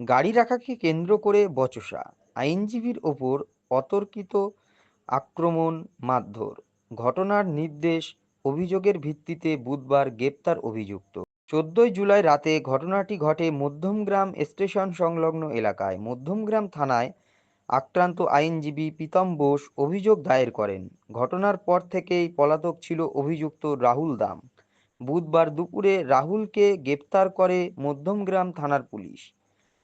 গাড়ি রাখাকে কেন্দ্র করে বচসা, আইনজীবীর ওপর অতর্কিত আক্রমণ মারধর, ঘটনার নির্দেশ অভিযোগের ভিত্তিতে বুধবার গ্রেপ্তার অভিযুক্ত। চোদ্দই জুলাই রাতে ঘটনাটি ঘটে মধ্যমগ্রাম স্টেশন সংলগ্ন এলাকায়। মধ্যমগ্রাম থানায় আক্রান্ত আইনজীবী প্রীতম বোস অভিযোগ দায়ের করেন। ঘটনার পর থেকেই পলাতক ছিল অভিযুক্ত রাহুল দাম। বুধবার দুপুরে রাহুলকে গ্রেপ্তার করে মধ্যমগ্রাম থানার পুলিশ।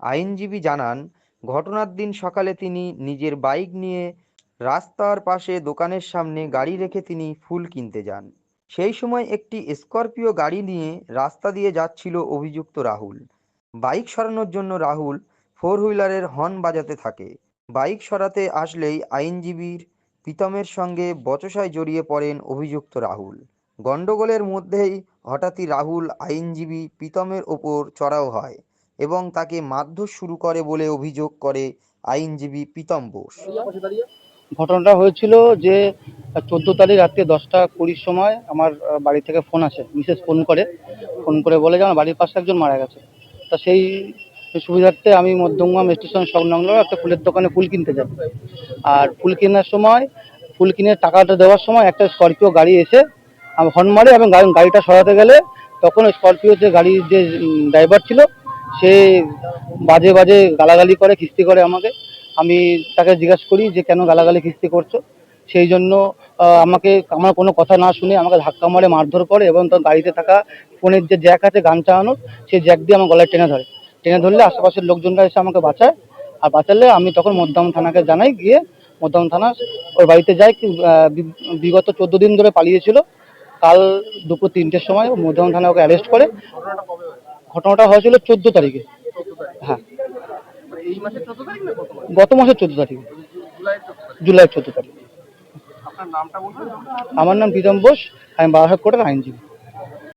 আইনজীবী জানান, ঘটনার দিন সকালে তিনি নিজের বাইক নিয়ে রাস্তার পাশে দোকানের সামনে গাড়ি রেখে তিনি ফুল কিনতে যান। সেই সময় একটি স্করপিও গাড়ি নিয়ে রাস্তা দিয়ে যাচ্ছিল অভিযুক্ত রাহুল। বাইক সরানোর জন্য রাহুল ফোর হুইলারের হর্ন বাজাতে থাকে। বাইক সরাতে আসলেই আইনজীবীর প্রীতমের সঙ্গে বচসায় জড়িয়ে পড়েন অভিযুক্ত রাহুল। গণ্ডগোলের মধ্যেই হঠাৎই রাহুল আইনজীবী প্রীতমের ওপর চড়াও হয়। এবং তাকে মারধর শুরু করে বলে অভিযোগ করে আইনজীবী প্রীতম বোস। ঘটনাটা হয়েছিল যে চোদ্দ তারিখ রাত্রে দশটা কুড়ির সময় আমার বাড়ি থেকে ফোন আসে, মিসেস ফোন করে। ফোন করে বলে যে আমার বাড়ির পাশে একজন মারা গেছে। তা সেই সুবিধার্থে আমি মধ্যমগ্রাম স্টেশন সংলগ্ন একটা ফুলের দোকানে ফুল কিনতে যাই। আর ফুল কেনার সময়, ফুল কিনে টাকাটা দেওয়ার সময় একটা স্করপিও গাড়ি এসে হর্ন মারে এবং গাড়িটা সরাতে গেলে তখন স্করপিও যে গাড়ির যে ড্রাইভার ছিল সে বাজে বাজে গালাগালি করে কিস্তি করে আমাকে। আমি তাকে জিজ্ঞেস করি যে, কেন গালাগালি কিস্তি করছ? সেই জন্য আমাকে, আমার কোনো কথা না শুনে আমাকে ধাক্কা মারে, মারধর করে এবং তার গাড়িতে থাকা ফোনের যে জ্যাক আছে, গান চালানোর, সেই জ্যাক দিয়ে আমার গলায় টেনে ধরে। টেনে ধরলে আশেপাশের লোকজনরা এসে আমাকে বাঁচায়। আর বাঁচালে আমি তখন মধ্যম থানাকে জানাই, গিয়ে মধ্যম থানা ওর বাড়িতে যাই। বিগত চোদ্দ দিন ধরে পালিয়েছিল। কাল দুপুর তিনটের সময় মধ্যম থানা ওকে অ্যারেস্ট করে। ঘটনাটা হয়েছিল চোদ্দ তারিখে। হ্যাঁ। গত মাসের চোদ্দ তারিখে। জুলাই চোদ্দ তারিখ। আমার নাম প্রীতম বোস আমি বারাসাত কোর্টের আইনজীবী।